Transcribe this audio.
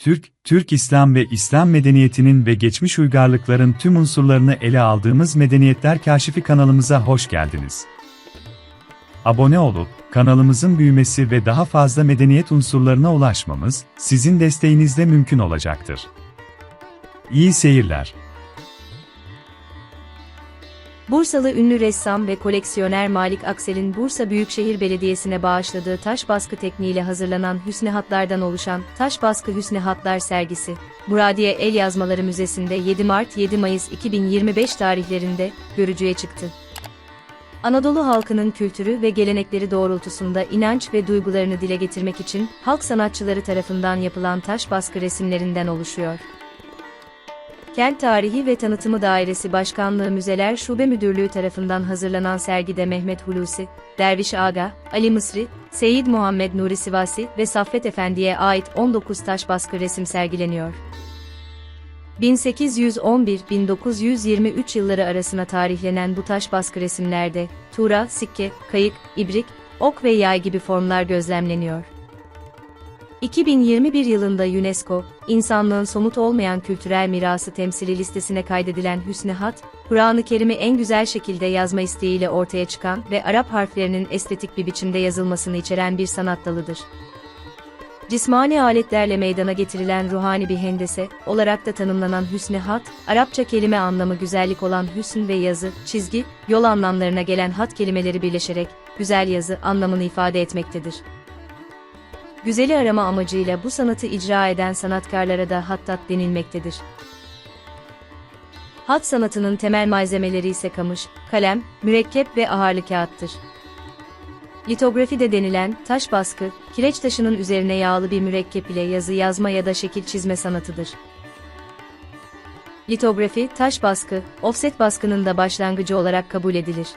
Türk, Türk İslam ve İslam medeniyetinin ve geçmiş uygarlıkların tüm unsurlarını ele aldığımız Medeniyetler Kaşifi kanalımıza hoş geldiniz. Abone olup, kanalımızın büyümesi ve daha fazla medeniyet unsurlarına ulaşmamız, sizin desteğinizle mümkün olacaktır. İyi seyirler. Bursalı ünlü ressam ve koleksiyoner Malik Aksel'in Bursa Büyükşehir Belediyesi'ne bağışladığı taş baskı tekniğiyle hazırlanan hüsnü hatlardan oluşan Taş Baskı Hüsnü Hatlar sergisi, Muradiye El Yazmaları Müzesi'nde 7 Mart 7 Mayıs 2025 tarihlerinde görücüye çıktı. Anadolu halkının kültürü ve gelenekleri doğrultusunda inanç ve duygularını dile getirmek için halk sanatçıları tarafından yapılan taş baskı resimlerinden oluşuyor. Kent Tarihi ve Tanıtımı Dairesi Başkanlığı Müzeler Şube Müdürlüğü tarafından hazırlanan sergide Mehmet Hulusi, Derviş Aga, Ali Mısri, Seyit Muhammed Nuri Sivasi ve Saffet Efendi'ye ait 19 taş baskı resim sergileniyor. 1811-1923 yılları arasına tarihlenen bu taş baskı resimlerde, tura, sikke, kayık, ibrik, ok ve yay gibi formlar gözlemleniyor. 2021 yılında UNESCO, insanlığın somut olmayan kültürel mirası temsili listesine kaydedilen Hüsnü Hat, Kur'an-ı Kerim'i en güzel şekilde yazma isteğiyle ortaya çıkan ve Arap harflerinin estetik bir biçimde yazılmasını içeren bir sanat dalıdır. Cismani aletlerle meydana getirilen ruhani bir hendese olarak da tanımlanan Hüsnü Hat, Arapça kelime anlamı güzellik olan hüsn ve yazı, çizgi, yol anlamlarına gelen hat kelimeleri birleşerek güzel yazı anlamını ifade etmektedir. Güzeli arama amacıyla bu sanatı icra eden sanatkarlara da hattat denilmektedir. Hat sanatının temel malzemeleri ise kamış, kalem, mürekkep ve aharlı kağıttır. Litografi de denilen taş baskı, kireç taşının üzerine yağlı bir mürekkep ile yazı yazma ya da şekil çizme sanatıdır. Litografi, taş baskı, offset baskının da başlangıcı olarak kabul edilir.